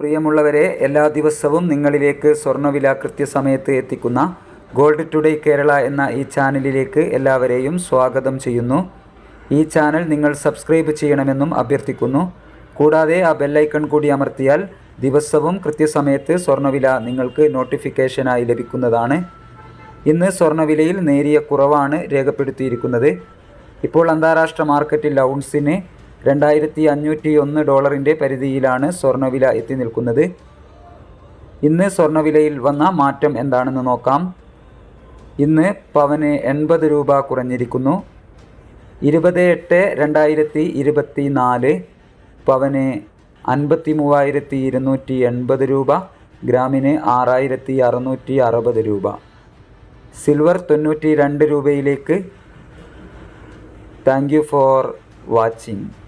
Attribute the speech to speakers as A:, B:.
A: പ്രിയമുള്ളവരെ എല്ലാ ദിവസവും നിങ്ങളിലേക്ക് സ്വർണവില കൃത്യസമയത്ത് എത്തിക്കുന്ന ഗോൾഡ് ടുഡേ കേരള എന്ന ഈ ചാനലിലേക്ക് എല്ലാവരെയും സ്വാഗതം ചെയ്യുന്നു. ഈ ചാനൽ നിങ്ങൾ സബ്സ്ക്രൈബ് ചെയ്യണമെന്നും അഭ്യർത്ഥിക്കുന്നു. കൂടാതെ ആ ബെല്ലൈക്കൺ കൂടി അമർത്തിയാൽ ദിവസവും കൃത്യസമയത്ത് സ്വർണവില നിങ്ങൾക്ക് നോട്ടിഫിക്കേഷനായി ലഭിക്കുന്നതാണ്. ഇന്ന് സ്വർണവിലയിൽ നേരിയ കുറവാണ് രേഖപ്പെടുത്തിയിരിക്കുന്നത്. ഇപ്പോൾ അന്താരാഷ്ട്ര മാർക്കറ്റിൽ ഔൺസിന് രണ്ടായിരത്തി അഞ്ഞൂറ്റി ഒന്ന് ഡോളറിന്റെ പരിധിയിലാണ് സ്വർണവില എത്തി നിൽക്കുന്നത്. ഇന്ന് സ്വർണവിലയിൽ വന്ന മാറ്റം എന്താണെന്ന് നോക്കാം. ഇന്ന് പവന് എൺപത് രൂപ കുറഞ്ഞിരിക്കുന്നു. ഇരുപത് എട്ട് രണ്ടായിരത്തി ഇരുപത്തി നാല് പവന് അൻപത്തി മൂവായിരത്തി ഇരുന്നൂറ്റി എൺപത് രൂപ ഗ്രാമിന് ആറായിരത്തി അറുന്നൂറ്റി അറുപത് രൂപ. സിൽവർ തൊണ്ണൂറ്റി രണ്ട് രൂപയിലേക്ക്. Thank you for watching.